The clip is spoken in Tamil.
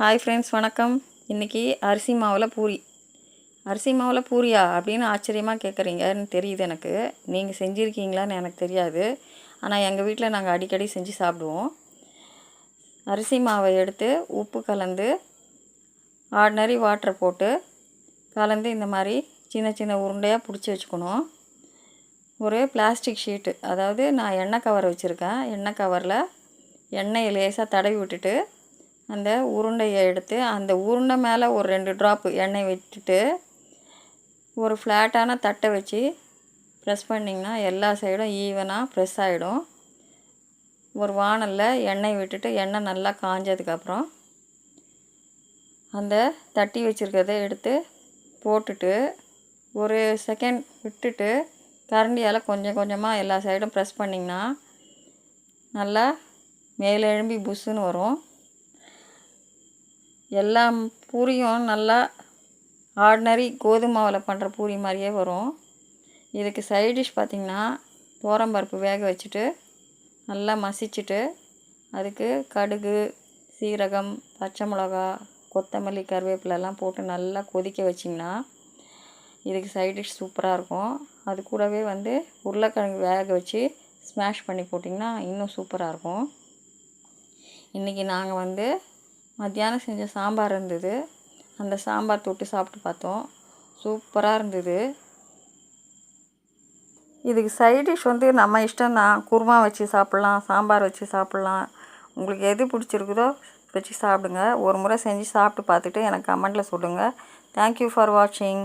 ஹாய் ஃப்ரெண்ட்ஸ் வணக்கம். இன்றைக்கி அரிசி மாவில் பூரி. அரிசி மாவில் பூரியா அப்படின்னு ஆச்சரியமாக கேட்குறீங்கன்னு தெரியுது எனக்கு. நீங்கள் செஞ்சுருக்கீங்களான்னு எனக்கு தெரியாது. ஆனால் எங்கள் வீட்டில் நாங்கள் அடிக்கடி செஞ்சு சாப்பிடுவோம். அரிசி மாவை எடுத்து உப்பு கலந்து ஆர்டினரி வாட்டரை போட்டு கலந்து இந்த மாதிரி சின்ன சின்ன உருண்டையாக பிடிச்சி வச்சுக்கணும். ஒரு பிளாஸ்டிக் ஷீட்டு அதாவது நான் எண்ணெய் கவர் வச்சுருக்கேன். எண்ணெய் கவரில் எண்ணெயை லேசாக தடவி விட்டுட்டு அந்த உருண்டையை எடுத்து அந்த உருண்டை மேலே ஒரு ரெண்டு ட்ராப்பு எண்ணெய் விட்டுட்டு ஒரு ஃப்ளாட்டான தட்டை வச்சு ப்ரெஸ் பண்ணிங்கன்னா எல்லா சைடும் ஈவனாக ப்ரெஸ் ஆகிடும் ஒரு வானலில் எண்ணெய் விட்டுட்டு எண்ணெய் நல்லா காஞ்சதுக்கப்புறம் அந்த தட்டி வச்சுருக்கிறத எடுத்து போட்டுட்டு ஒரு செகண்ட் விட்டுட்டு கரண்டியால் கொஞ்சம் கொஞ்சமாக எல்லா சைடும் ப்ரெஸ் பண்ணிங்கன்னா நல்லா மேலே எழும்பி புஷ்ஷுன்னு வரும். எல்லா பூரியும் நல்லா ஆர்டினரி கோதுமை மாவில் பண்ணுற பூரி மாதிரியே வரும். இதுக்கு சைட் டிஷ் பார்த்திங்கன்னா பருப்பு வேக வச்சுட்டு நல்லா மசிச்சுட்டு அதுக்கு கடுகு சீரகம் பச்சை மிளகா கொத்தமல்லி கருவேப்பிலெல்லாம் போட்டு நல்லா கொதிக்க வச்சிங்கன்னா இதுக்கு சைட் டிஷ் சூப்பராக இருக்கும். அது கூடவே வந்து உருளைக்கிழங்கு வேக வச்சு ஸ்மாஷ் பண்ணி போட்டிங்கன்னா இன்னும் சூப்பராக இருக்கும். இன்றைக்கி நாங்கள் வந்து மத்தியானம் செஞ்ச சாம்பார் இருந்தது. அந்த சாம்பார் தொட்டு சாப்பிட்டு பார்த்தோம். சூப்பராக இருந்தது. இதுக்கு சைட் டிஷ் வந்து நம்ம இஷ்டம் தான் குருமா வச்சு சாப்பிட்லாம் சாம்பார் வச்சு சாப்பிட்லாம். உங்களுக்கு எது பிடிச்சிருக்குதோ வச்சு சாப்பிடுங்க. ஒரு முறை செஞ்சு சாப்பிட்டு பார்த்துட்டு எனக்கு கமெண்ட்டில் சொல்லுங்கள் தேங்க்யூ ஃபார் வாட்சிங்